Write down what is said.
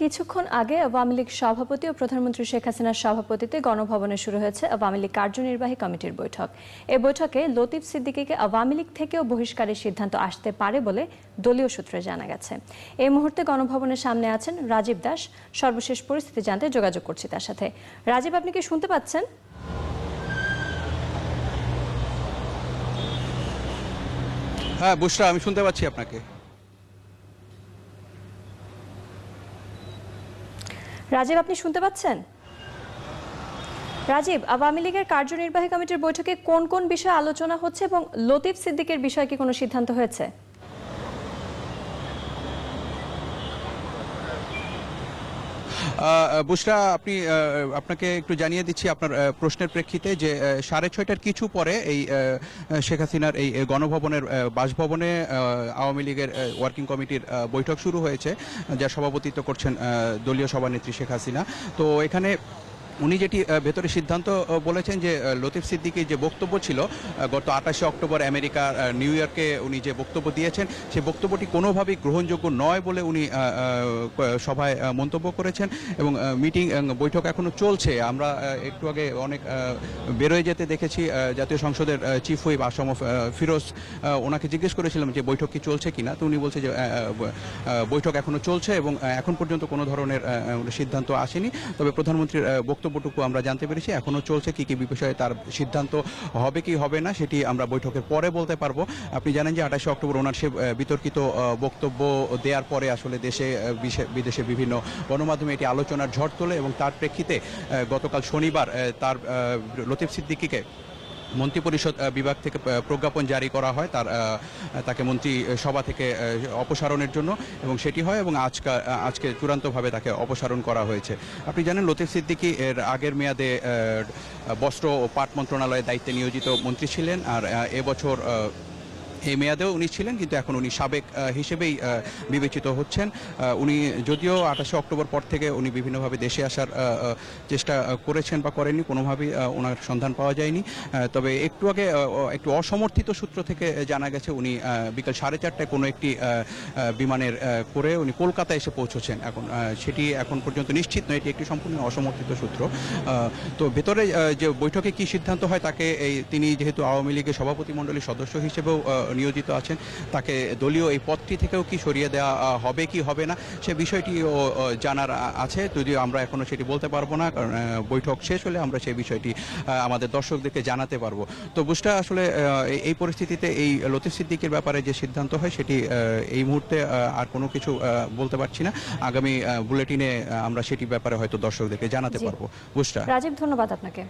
কিছুক্ষণ আগে আওয়ামী লীগ সভাপতি ও প্রধানমন্ত্রী শেখ হাসিনার সভাপতিতে গণভবনে শুরু হয়েছে আওয়ামী লীগ কার্যনির্বাহী কমিটির বৈঠক। এ বৈঠকে লতিফ সিদ্দিকীকে আওয়ামী লীগ থেকেও বহিষ্কারের সিদ্ধান্ত আসতে পারে বলে দলীয় সূত্রে জানা গেছে। এই মুহূর্তে গণভবনের সামনে আছেন রাজীব দাস। সর্বশেষ পরিস্থিতি জানতে যোগাযোগ করছি তার সাথে। রাজীব, আপনি কি শুনতে পাচ্ছেন? হ্যাঁ বুশরা আমি শুনতে পাচ্ছি আপনাকে। রাজীব, আপনি শুনতে পাচ্ছেন? রাজীব, আওয়ামী লীগের কার্যনির্বাহী কমিটির বৈঠকে কোন কোন বিষয়ে আলোচনা হচ্ছে এবং লতিফ সিদ্দিকের বিষয়ে কি কোনো সিদ্ধান্ত হয়েছে? বুশরা, আপনি আপনাকে একটু জানিয়ে দিচ্ছি আপনার প্রশ্নের প্রেক্ষিতে যে সাড়ে ছয়টার কিছু পরে এই শেখ হাসিনার এই গণভবনের বাসভবনে আওয়ামী লীগের ওয়ার্কিং কমিটির বৈঠক শুরু হয়েছে যার সভাপতিত্ব করছেন দলীয় সভানেত্রী শেখ হাসিনা। তো এখানে উনি যেটি ভেতরে সিদ্ধান্ত বলেছেন যে লতিফ সিদ্দিকির যে বক্তব্য ছিল গত আঠাশে অক্টোবর আমেরিকার আহ, নিউ ইয়র্কে উনি যে বক্তব্য দিয়েছেন সেই বক্তব্যটি কোনোভাবেই গ্রহণযোগ্য নয় বলে উনি সভায় মন্তব্য করেছেন এবং মিটিং বৈঠক এখনও চলছে। আমরা একটু আগে অনেক বেরোয় যেতে দেখেছি জাতীয় সংসদের চিফ হুইপ আসাম ফিরোজ ওনাকে জিজ্ঞেস করেছিলাম যে বৈঠক কি চলছে কিনা তো উনি বলছে যে বৈঠক এখনও চলছে এবং এখন পর্যন্ত কোনো ধরনের সিদ্ধান্ত আসেনি। তবে প্রধানমন্ত্রীর আহ, বক্তব্যটুকু আমরা জানতে পেরেছি। এখনও চলছে কি কি বিষয়ে তার সিদ্ধান্ত হবে কি হবে না সেটি আমরা বৈঠকের পরে বলতে পারব। আপনি জানেন যে আঠাশে অক্টোবর ওনার সে বিতর্কিত বক্তব্য দেওয়ার পরে আসলে দেশে বিদেশে বিভিন্ন গণমাধ্যমে এটি আলোচনার ঝড় তোলে এবং তার প্রেক্ষিতে গতকাল শনিবার তার লতিফ সিদ্দিকীকে মন্ত্রিপরিষদ বিভাগ থেকে প্রজ্ঞাপন জারি করা হয় তার তাকে মন্ত্রী সভা থেকে অপসারণের জন্য এবং সেটি হয় এবং আজকে আজকে চূড়ান্তভাবে তাকে অপসারণ করা হয়েছে। আপনি জানেন লতিফ সিদ্দিকি এর আগের মেয়াদে বস্ত্র ও পাট মন্ত্রণালয়ের দায়িত্বে নিয়োজিত মন্ত্রী ছিলেন আর এবছর এই মেয়াদেও উনি ছিলেন, কিন্তু এখন উনি সাবেক হিসেবেই বিবেচিত হচ্ছেন। উনি যদিও আঠাশে অক্টোবর পর থেকে উনি বিভিন্নভাবে দেশে আসার চেষ্টা করেছেন বা করেননি, কোনোভাবেই ওনার সন্ধান পাওয়া যায়নি। তবে একটু আগে একটু অসমর্থিত সূত্র থেকে জানা গেছে উনি বিকাল সাড়ে চারটায় কোনো একটি বিমানের করে উনি কলকাতায় এসে পৌঁছেছেন এখন। সেটি এখন পর্যন্ত নিশ্চিত নয়, এটি একটি সম্পূর্ণ অসমর্থিত সূত্র। তো ভেতরে যে বৈঠকে কি সিদ্ধান্ত হয় তাকে এই, তিনি যেহেতু আওয়ামী লীগের সভাপতি মণ্ডলীর সদস্য হিসেবেও নিয়োজিত আছেন তাকে দলীয় এই পদটি থেকেও কি সরিয়ে দেওয়া হবে কি হবে না সে বিষয়টিও জানার আছে। যদিও আমরা এখনও সেটি বলতে পারব না কারণ বৈঠক শেষ হলে আমরা সেই বিষয়টি আমাদের দর্শকদেরকে জানাতে পারব। তো বুঝটা আসলে এই- পরিস্থিতিতে এই লতিফ সিদ্দিকের ব্যাপারে যে সিদ্ধান্ত হয় সেটি এই মুহূর্তে আর কোনো কিছু বলতে পারছি না। আগামী বুলেটিনে আমরা সেটি ব্যাপারে হয়তো দর্শকদেরকে জানাতে পারব। বুঝটা রাজীব ধন্যবাদ আপনাকে।